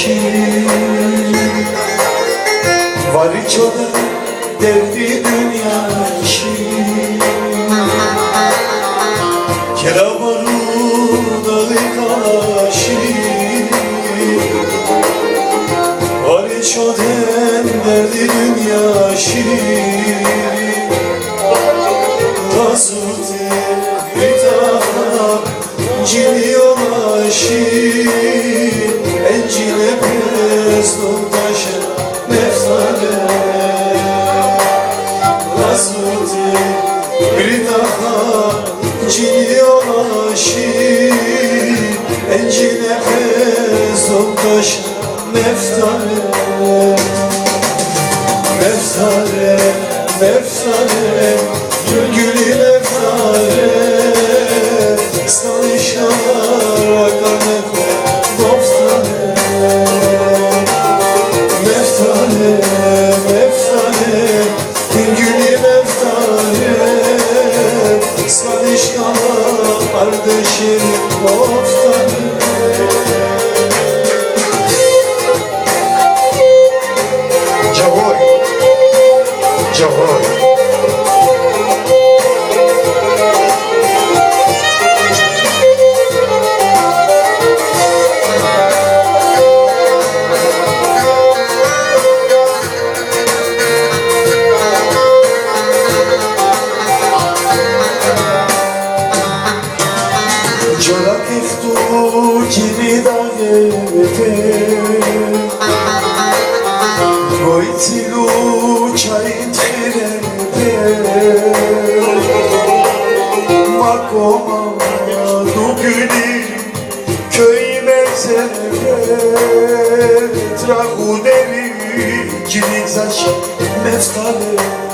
yeşil Var içoda derdi dünya yeşil Keravaru dağı kaşil Var içoda derdi dünya yeşil itaha Ciliyor aşil Encile pes Nurdaşa nefsane Mefsane, mefsane, gülgülü mefsane Sanışanlar akane mofsane Mefsane, mefsane, kardeşim mofsane kimi davete Goitilu çay terebe Makoma dugüni köy mezebe Traguderi cilik zaş mefstale Gomamu, gomamu